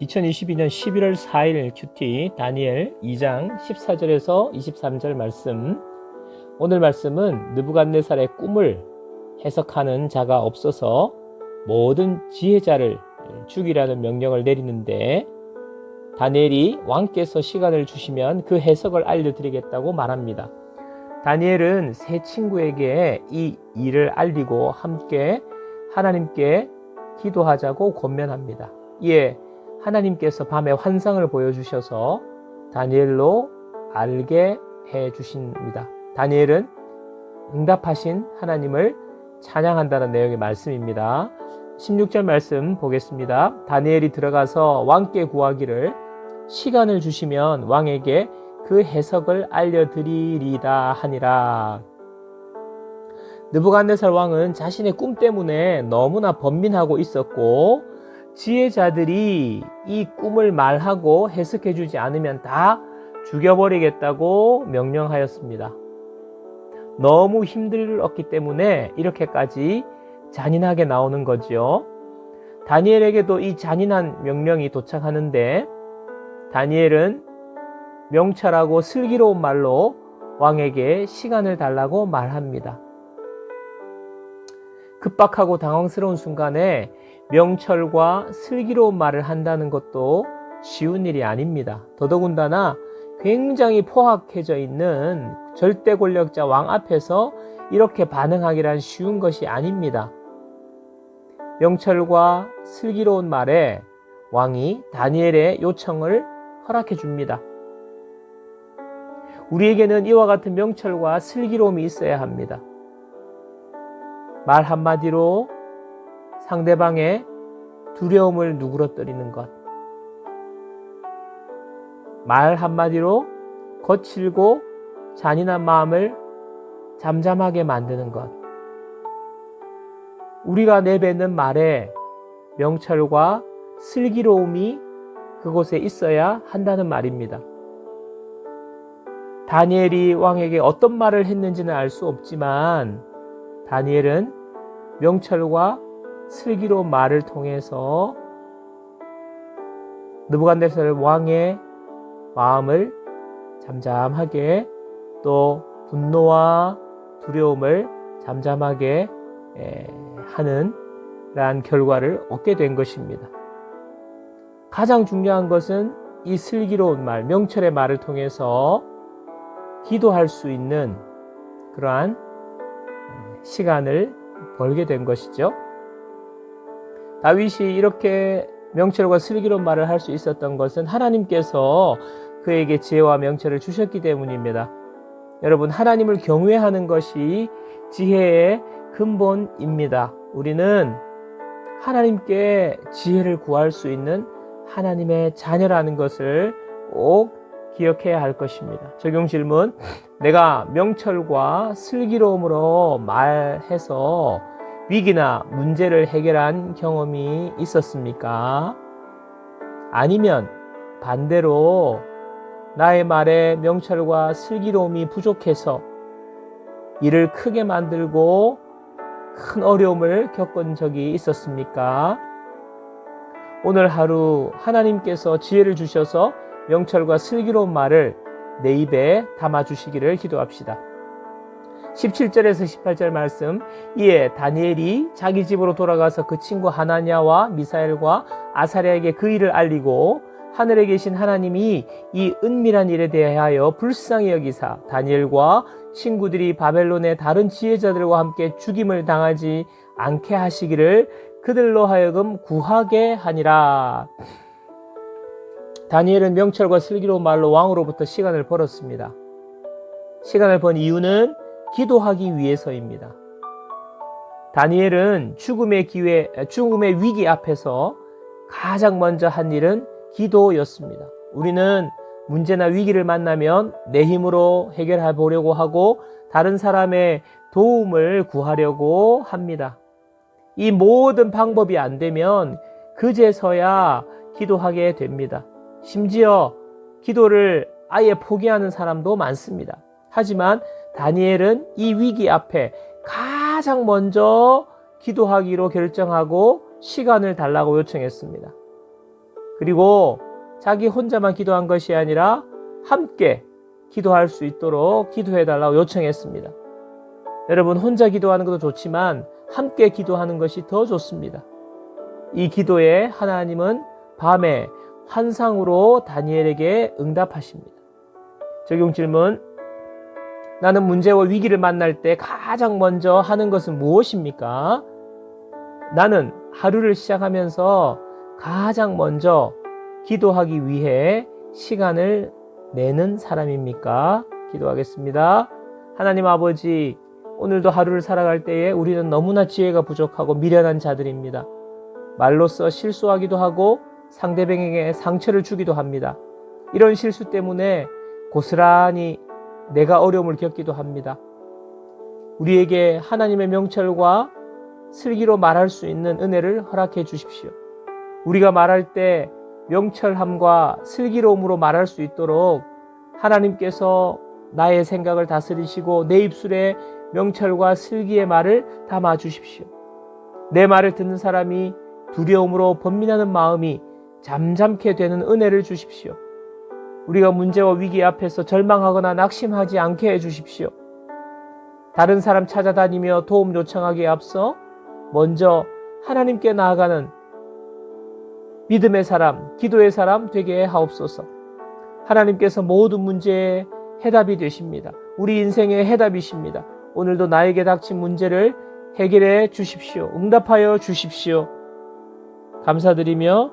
2022년 11월 4일 큐티 다니엘 2장 14절에서 23절 말씀. 오늘 말씀은 느부갓네살의 꿈을 해석하는 자가 없어서 모든 지혜자를 죽이라는 명령을 내리는데 다니엘이 왕께서 시간을 주시면 그 해석을 알려드리겠다고 말합니다. 다니엘은 세 친구에게 이 일을 알리고 함께 하나님께 기도하자고 권면합니다. 이에 하나님께서 밤에 환상을 보여주셔서 다니엘로 알게 해 주십니다. 다니엘은 응답하신 하나님을 찬양한다는 내용의 말씀입니다. 16절 말씀 보겠습니다. 다니엘이 들어가서 왕께 구하기를 시간을 주시면 왕에게 그 해석을 알려드리리다 하니라. 느부갓네살 왕은 자신의 꿈 때문에 너무나 번민하고 있었고 지혜자들이 이 꿈을 말하고 해석해 주지 않으면 다 죽여버리겠다고 명령하였습니다. 너무 힘들었기 때문에 이렇게까지 잔인하게 나오는 거지요. 다니엘에게도 이 잔인한 명령이 도착하는데 다니엘은 명철하고 슬기로운 말로 왕에게 시간을 달라고 말합니다. 급박하고 당황스러운 순간에 명철과 슬기로운 말을 한다는 것도 쉬운 일이 아닙니다. 더더군다나 굉장히 포악해져 있는 절대 권력자 왕 앞에서 이렇게 반응하기란 쉬운 것이 아닙니다. 명철과 슬기로운 말에 왕이 다니엘의 요청을 허락해 줍니다. 우리에게는 이와 같은 명철과 슬기로움이 있어야 합니다. 말 한마디로 상대방의 두려움을 누그러뜨리는 것. 말 한마디로 거칠고 잔인한 마음을 잠잠하게 만드는 것. 우리가 내뱉는 말에 명철과 슬기로움이 그곳에 있어야 한다는 말입니다. 다니엘이 왕에게 어떤 말을 했는지는 알 수 없지만 다니엘은 명철과 슬기로운 말을 통해서 느부갓네살 왕의 마음을 잠잠하게 또 분노와 두려움을 잠잠하게 하는 그러한 결과를 얻게 된 것입니다. 가장 중요한 것은 이 슬기로운 말, 명철의 말을 통해서 기도할 수 있는 그러한 시간을 벌게 된 것이죠. 다윗이 이렇게 명철과 슬기로운 말을 할 수 있었던 것은 하나님께서 그에게 지혜와 명철을 주셨기 때문입니다. 여러분, 하나님을 경외하는 것이 지혜의 근본입니다. 우리는 하나님께 지혜를 구할 수 있는 하나님의 자녀라는 것을 꼭 기억해야 할 것입니다. 적용 질문. 내가 명철과 슬기로움으로 말해서 위기나 문제를 해결한 경험이 있었습니까? 아니면 반대로 나의 말에 명철과 슬기로움이 부족해서 일을 크게 만들고 큰 어려움을 겪은 적이 있었습니까? 오늘 하루 하나님께서 지혜를 주셔서 명철과 슬기로운 말을 내 입에 담아 주시기를 기도합시다. 17절에서 18절 말씀 이에 다니엘이 자기 집으로 돌아가서 그 친구 하나냐와 미사엘과 아사랴에게 그 일을 알리고 하늘에 계신 하나님이 이 은밀한 일에 대하여 불쌍히 여기사 다니엘과 친구들이 바벨론의 다른 지혜자들과 함께 죽임을 당하지 않게 하시기를 그들로 하여금 구하게 하니라. 다니엘은 명철과 슬기로운 말로 왕으로부터 시간을 벌었습니다. 시간을 번 이유는 기도하기 위해서입니다. 다니엘은 죽음의 기회, 죽음의 위기 앞에서 가장 먼저 한 일은 기도였습니다. 우리는 문제나 위기를 만나면 내 힘으로 해결해 보려고 하고 다른 사람의 도움을 구하려고 합니다. 이 모든 방법이 안 되면 그제서야 기도하게 됩니다. 심지어 기도를 아예 포기하는 사람도 많습니다. 하지만 다니엘은 이 위기 앞에 가장 먼저 기도하기로 결정하고 시간을 달라고 요청했습니다. 그리고 자기 혼자만 기도한 것이 아니라 함께 기도할 수 있도록 기도해 달라고 요청했습니다. 여러분, 혼자 기도하는 것도 좋지만 함께 기도하는 것이 더 좋습니다. 이 기도에 하나님은 밤에 환상으로 다니엘에게 응답하십니다. 적용 질문. 나는 문제와 위기를 만날 때 가장 먼저 하는 것은 무엇입니까? 나는 하루를 시작하면서 가장 먼저 기도하기 위해 시간을 내는 사람입니까? 기도하겠습니다. 하나님 아버지, 오늘도 하루를 살아갈 때에 우리는 너무나 지혜가 부족하고 미련한 자들입니다. 말로써 실수하기도 하고 상대방에게 상처를 주기도 합니다. 이런 실수 때문에 고스란히 내가 어려움을 겪기도 합니다. 우리에게 하나님의 명철과 슬기로 말할 수 있는 은혜를 허락해 주십시오. 우리가 말할 때 명철함과 슬기로움으로 말할 수 있도록 하나님께서 나의 생각을 다스리시고 내 입술에 명철과 슬기의 말을 담아 주십시오. 내 말을 듣는 사람이 두려움으로 번민하는 마음이 잠잠케 되는 은혜를 주십시오. 우리가 문제와 위기 앞에서 절망하거나 낙심하지 않게 해 주십시오. 다른 사람 찾아다니며 도움 요청하기에 앞서 먼저 하나님께 나아가는 믿음의 사람, 기도의 사람 되게 하옵소서. 하나님께서 모든 문제의 해답이 되십니다. 우리 인생의 해답이십니다. 오늘도 나에게 닥친 문제를 해결해 주십시오. 응답하여 주십시오. 감사드리며